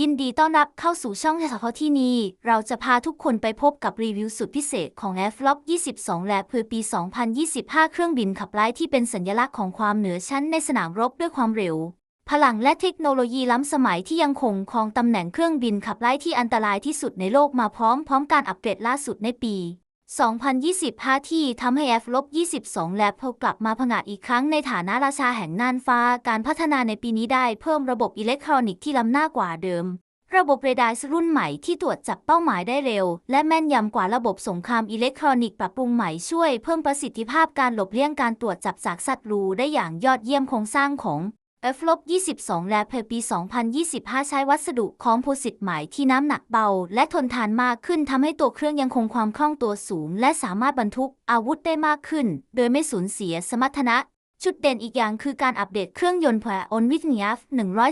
ยินดีต้อนรับเข้าสู่ช่องเฉพาะที่นี้เราจะพาทุกคนไปพบกับรีวิวสุดพิเศษของ f l o p 22 และเพื่อปี 2025 เครื่องบินขับไล่ที่เป็นสัญลักษณ์ของความเหนือชั้นในสนามรบด้วยความเร็ว พลังและเทคโนโลยีล้ำสมัยที่ยังคงครองตำแหน่งเครื่องบินขับไล่ที่อันตรายที่สุดในโลกมาพร้อมพร้อมการอัปเกรดล่าสุดในปี 2025ที่ทำให้ F-22 และพกลับมาผงาดอีกครั้งในฐานะราชาแห่งน่านฟ้า การพัฒนาในปีนี้ได้เพิ่มระบบอิเล็กทรอนิกส์ที่ล้ำหน้ากว่าเดิม ระบบเรดาร์รุ่นใหม่ที่ตรวจจับเป้าหมายได้เร็ว และแม่นยำกว่าระบบสงครามอิเล็กทรอนิกส์ปรับปรุงใหม่ช่วยเพิ่มประสิทธิภาพการหลบเลี่ยงการตรวจจับจากศัตว์รูได้อย่างยอดเยี่ยมโครงสร้างของ f l o p 22 และเพปี 2025 ใช้วัสดุคอมโพสิตใหม่ที่น้ำหนักเบา และทนทานมากขึ้นทำให้ตัวเครื่องยังคงความคล่องตัวสูง และสามารถบรรทุกอาวุธได้มากขึ้น โดยไม่สูญเสียสมรรถนะ จุดเด่นอีกอย่างคือการอัปเดตเครื่องยนต์แผอนวิทเนียฟ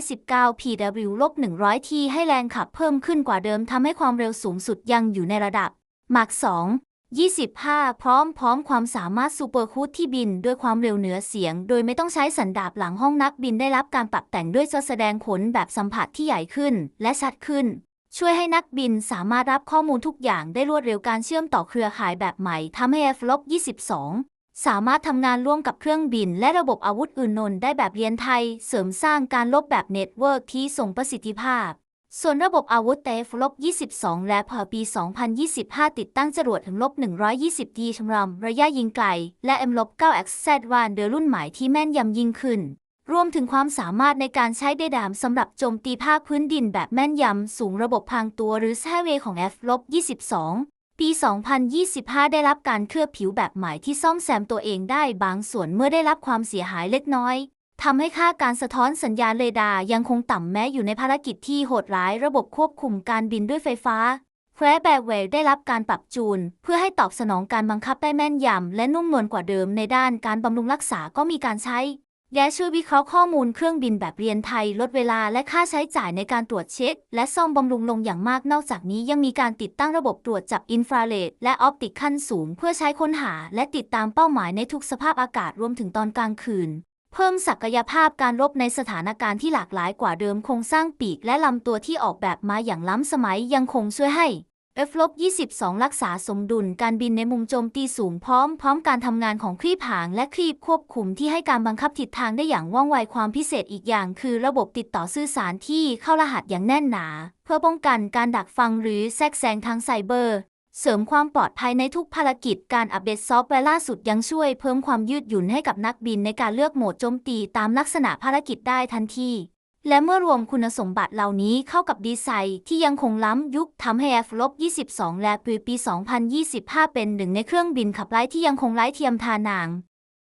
119 PW-100 ที่ให้แรงขับเพิ่มขึ้นกว่าเดิมทำให้ความเร็วสูงสุดยังอยู่ในระดับ Mach 2 25 พร้อมพร้อมความสามารถซูเปอร์คูดที่บินด้วยความเร็วเหนือเสียง โดยไม่ต้องใช้สันดาปหลังห้องนักบินได้รับการปรับแต่งด้วยจอแสดงผลแบบสัมผัสที่ใหญ่ขึ้น และชัดขึ้น ช่วยให้นักบินสามารถรับข้อมูลทุกอย่างได้รวดเร็วการเชื่อมต่อเครือข่ายแบบใหม่ทำให้ F-22 สามารถทำงานร่วมกับเครื่องบิน และระบบอาวุธอื่นนนได้แบบเรียนไทย เสริมสร้างการลบแบบเน็ตเวิร์กที่ส่งประสิทธิภาพ ส่วนระบบอาวุธเตฟลบ22 และพอปี 2025 ติดตั้งจรวดถึงลบ120ดีชำรำระยะยิงไกล และ M ลบ9 X Z วานเดอรุ่นใหม่ที่แม่นยำยิ่งขึ้น รวมถึงความสามารถในการใช้ได้ดามสำหรับโจมตีภาคพื้นดินแบบแม่นยำ สูงระบบพรางตัวหรือแซเวของ F ลบ22 ปี 2025 ได้รับการเคลือบผิวแบบใหม่ที่ซ่อมแซมตัวเองได้บางส่วนเมื่อได้รับความเสียหายเล็กน้อย ทำให้ค่าการสะท้อนสัญญาณเรดาร์ยังคงต่ำแม้อยู่ในภารกิจที่โหดร้ายระบบควบคุมการบินด้วยไฟฟ้าแควร์แบร์เวลได้รับการปรับจูน เพื่อให้ตอบสนองการบังคับได้แม่นยำและนุ่มนวลกว่าเดิมในด้านการบำรุงรักษาก็มีการใช้แยช่วยวิเคราะห์ข้อมูลเครื่องบินแบบเรียนไทย ลดเวลาและค่าใช้จ่ายในการตรวจเช็ค และซ่อมบำรุงลงอย่างมากนอกจากนี้ยังมีการติดตั้งระบบตรวจจับอินฟราเรดและออปติกขั้นสูง เพื่อใช้ค้นหา และติดตามเป้าหมายในทุกสภาพอากาศรวมถึงตอนกลางคืน เพิ่มศักยภาพการรบในสถานการณ์ที่หลากหลายกว่าเดิมโครงสร้างปีกและลำตัวที่ออกแบบมาอย่างล้ำสมัยยังคงช่วยให้ f 22 รักษาสมดุลการบินในมุมโจมตีสูงพร้อม พร้อมการทำงานของครีบหางและครีบควบคุมที่ให้การบังคับทิศทางได้อย่างว่องไวความพิเศษอีกอย่าง คือระบบติดต่อสื่อสารที่เข้ารหัสอย่างแน่นหนา เพื่อป้องกันการดักฟังหรือแทรกแซงทางไซเบอร์ เสริมความปลอดภัยในทุกภารกิจการอัปเดตซอฟต์แวร์ล่าสุดยังช่วยเพิ่มความยืดหยุ่นให้กับนักบินในการเลือกโหมดโจมตีตามลักษณะภารกิจได้ทันที และเมื่อรวมคุณสมบัติเหล่านี้เข้ากับดีไซน์ที่ยังคงล้ำยุคทำให้ f 22 และปีปี 2025 เป็นหนึ่งในเครื่องบินขับไล่ที่ยังคงไร้เทียมทานาง